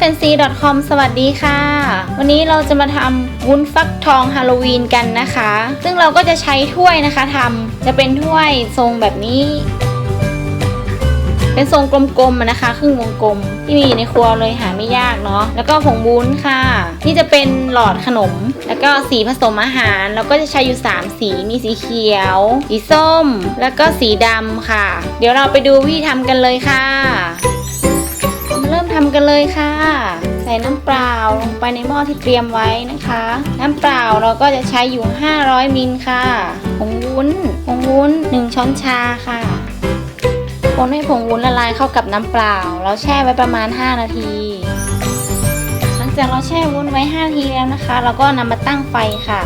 fancy.com สวัสดีค่ะ วันนี้เราจะมาทำวุ้นฟักทองฮาโลวีนกันนะคะ ซึ่งเราก็จะใช้ถ้วยนะคะทำจะเป็นถ้วยทรงแบบนี้ เป็นทรงกลมๆนะคะ ครึ่งวงกลมที่มีอยู่ในครัวเลยหาไม่ยากเนาะแล้วก็ผงวุ้นค่ะ นี่จะเป็นหลอดขนม แล้วก็สีผสมอาหารแล้วก็จะใช้อยู่ 3 สีมีสีเขียว สีส้ม แล้วก็สีดำค่ะ เดี๋ยวเราไปดูวิธีทำกันเลยค่ะ ทำกันเลยค่ะ ใส่น้ำเปล่าลงไปในหม้อที่เตรียมไว้นะคะ น้ำเปล่าเราก็จะใช้อยู่ 500มิลค่ะผงวุ้นผงวุ้น 1 ช้อนชาค่ะคนให้ผงวุ้นละลายเข้ากับน้ำเปล่า เราแช่ไว้ประมาณ 5 นาที หลังจากเราแช่วุ้นไว้ 5 นาทีแล้วนะคะ เราก็นำมาตั้งไฟค่ะ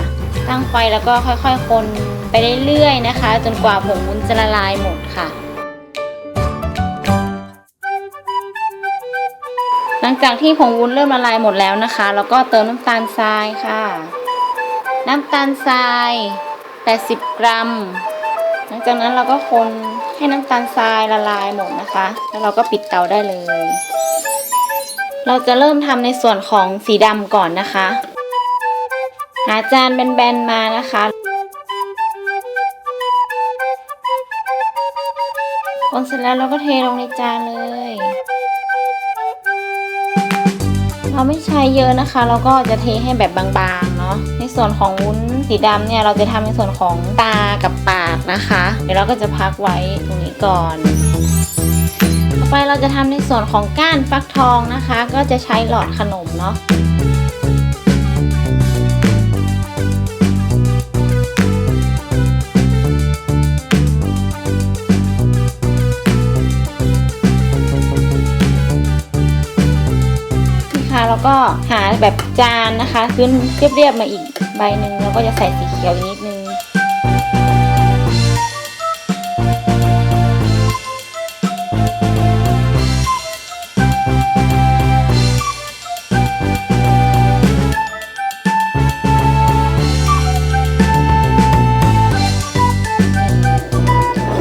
ตั้งไฟแล้วก็ค่อยๆ คนไปเรื่อยๆนะคะ จนกว่าผงวุ้นจะละลายหมดค่ะ หลังจากที่ผงวุ้นเริ่มละลายหมดแล้วนะคะเราก็เติมน้ำตาลทรายค่ะ น้ำตาลทราย 80 กรัม หลังจากนั้นเราก็คนให้น้ำตาลทรายละลายหมดนะคะ แล้วเราก็ปิดเตาได้เลย เราจะเริ่มทำในส่วนของสีดำก่อนนะคะ หาจานแบนๆมานะคะคนเสร็จแล้วเราก็เทลงในจานเลย เราไม่ใช้เยอะนะคะ เราก็จะเทให้แบบบางๆเนาะในส่วนของวุ้นสีดำเนี่ยเราจะทำในส่วนของตากับปากนะคะ เดี๋ยวเราก็จะพักไว้ตรงนี้ก่อนต่อไปเราจะทำในส่วนของก้านฟักทองนะคะ ก็จะใช้หลอดขนมเนาะ แล้วก็หาแบบจานนะคะขึ้นเรียบๆมาอีกใบหนึ่งแล้วก็จะใส่สีเขียวนิดนึง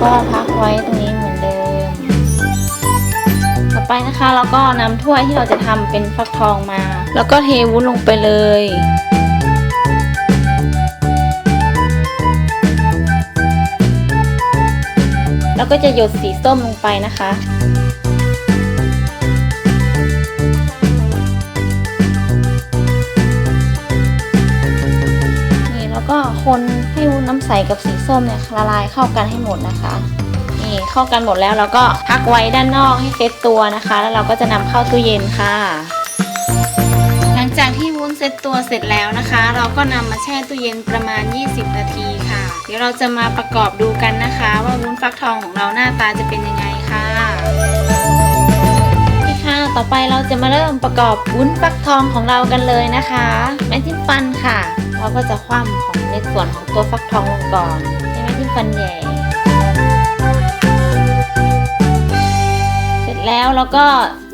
ก็พักไว้ตรงนี้ ไปนะคะเราก็นำถ้วยที่เราจะทำเป็นฟักทองมา แล้วก็เทวุ้นลงไปเลยแล้วก็จะหยดสีส้มลงไปนะคะ นี่แล้วก็คนให้วุ้นน้ำใสกับสีส้มเนี่ยละลายเข้ากันให้หมดนะคะ นี่เข้ากันหมดแล้วเราก็พักไว้ด้านนอกให้เซตตัวนะคะ แล้วเราก็จะนำเข้าตู้เย็นค่ะ หลังจากที่วุ้นเซตตัวเสร็จแล้วนะคะ เราก็นำมาแช่ตู้เย็นประมาณ 20 นาทีค่ะ เดี๋ยวเราจะมาประกอบดูกันนะคะ ว่าวุ้นฟักทองของเราหน้าตาจะเป็นยังไงค่ะนี่ค่ะต่อไปเราจะมาเริ่มประกอบวุ้นฟักทองของเรากันเลยนะคะไม้จิ้มฟันค่ะ เราก็จะคว่ำของในส่วนของตัวฟักทองลงก่อนใช้ไม้จิ้มฟันแหย่ เสร็จแล้วเราก็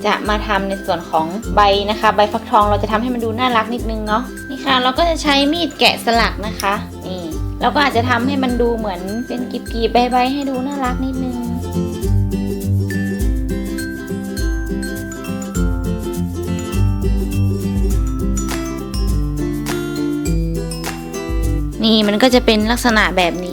จะมาทำในส่วนของใบนะคะ ใบฟักทองเราจะทำให้มันดูน่ารักนิดนึงเนาะนี่ค่ะ เราก็จะใช้มีดแกะสลักนะคะนี่เราก็อาจจะทำให้มันดูเหมือนเป็นกีบๆใบๆให้ดูน่ารักนิดนึงนี่มันก็จะเป็นลักษณะแบบนี้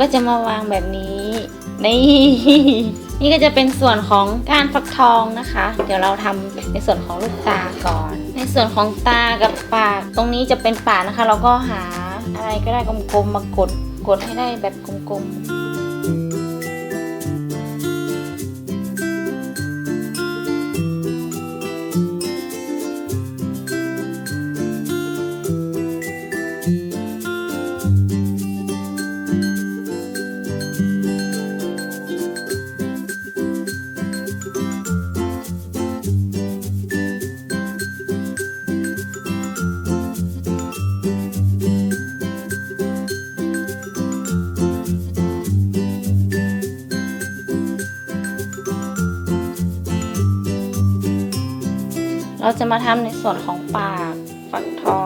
ก็จะมาวางแบบนี้ นี่นี่ก็จะเป็นส่วนของการฟักทองนะคะ เดี๋ยวเราทำในส่วนของลูกตาก่อน ในส่วนของตากับปาก ตรงนี้จะเป็นปากนะคะ เราก็หาอะไรก็ได้กลมๆมากดกดให้ได้แบบกลมๆ เราจะมาทำในส่วนของปาก ฟักทอง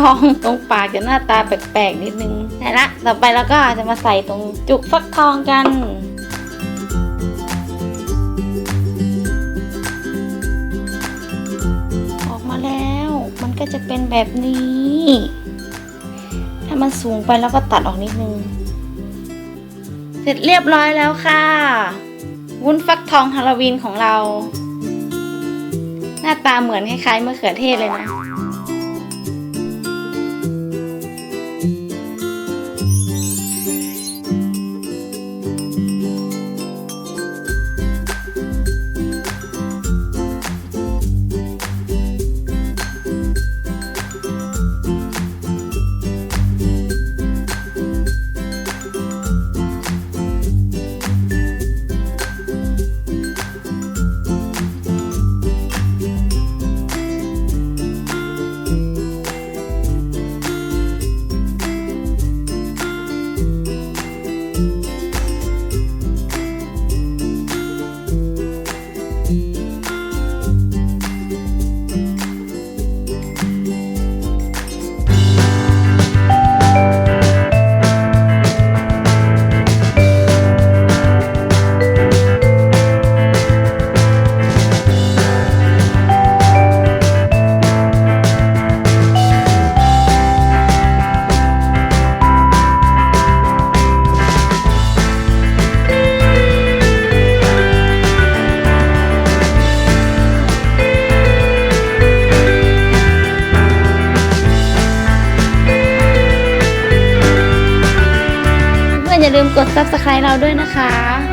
ทองตรงปากจะหน้าตาแปลกๆนิดนึงได้ละต่อไปเราก็จะมาใส่ตรงจุกฟักทองกันออกมาแล้วมันก็จะเป็นแบบนี้ ถ้ามันสูงไปแล้วก็ตัดออกนิดนึง เสร็จเรียบร้อยแล้วค่ะ วุ้นฟักทองฮาโลวีนของเรา หน้าตาเหมือนคล้ายๆมะเขือเทศเลยนะ subscribe เราด้วยนะคะ